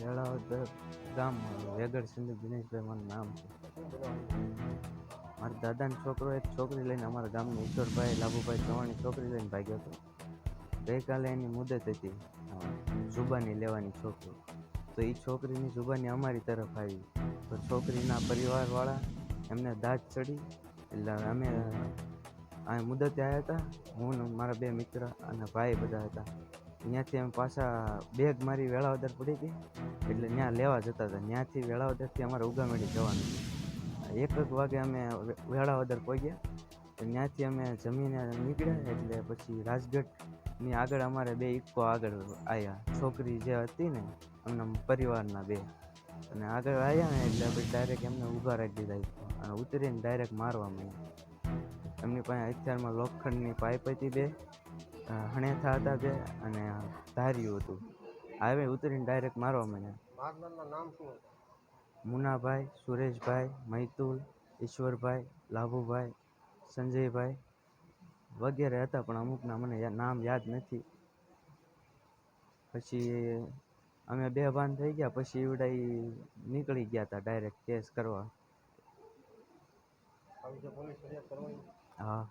વેળાવદર ગામ વેગડ સિંધુ દિનેશભાઈ મારું નામ છે. મારા દાદાનો છોકરો એક છોકરી લઈને અમારા ગામની ઈશ્વરભાઈ, લાભુભાઈ ચવાણની છોકરી લઈને ભાગ્યો હતો. ગઈકાલે એની મુદત હતી જુબાની લેવાની છોકરી. તો એ છોકરીની જુબાની અમારી તરફ આવી. તો છોકરીના પરિવારવાળા એમને દાંત ચડી, એટલે અમે આ મુદતે આવ્યા હતા. હું મારા બે મિત્ર અને ભાઈ બધા હતા. ત્યાંથી અમે પાછા બેગ મારી વેળાવદર પડી ગઈ. એટલે ત્યાં લેવા જતા હતા. ત્યાંથી વેળાવદરથી અમારે ઉગામેડી જવાનું એક એક વાગે અમે વેળાવદર પહોંચ્યા. ત્યાંથી અમે જમીને નીકળ્યા એટલે પછી રાજગઢની આગળ અમારે બે ઇક્કો આગળ આવ્યા છોકરી જે હતી ને, એમના પરિવારના બે. અને આગળ આવ્યા ને એટલે પછી ડાયરેક્ટ એમને ઊભા રાખી દીધા અને ઉતરીને ડાયરેક્ટ મારવા માંડ્યા. એમની પાસે અત્યારમાં લોખંડની પાઇપ હતી બે. હણેથા હતા બે અને ધાર્યું હતું. આવે ઉતરીને ડાયરેક્ટ મારવા માંડ્યા. નામ શું મુનાભાઈ સુરેશભાઈ મૈતુલ ઈશ્વરભાઈ લાભુભાઈ સંજયભાઈ વગેરે હતા પણ અમુકના મને નામ યાદ નથી. પછી અમે બે ભાન થઈ ગયા પછી એવડાઈ નીકળી ગયા હતા ડાયરેક્ટ કેસ કરવા. હા.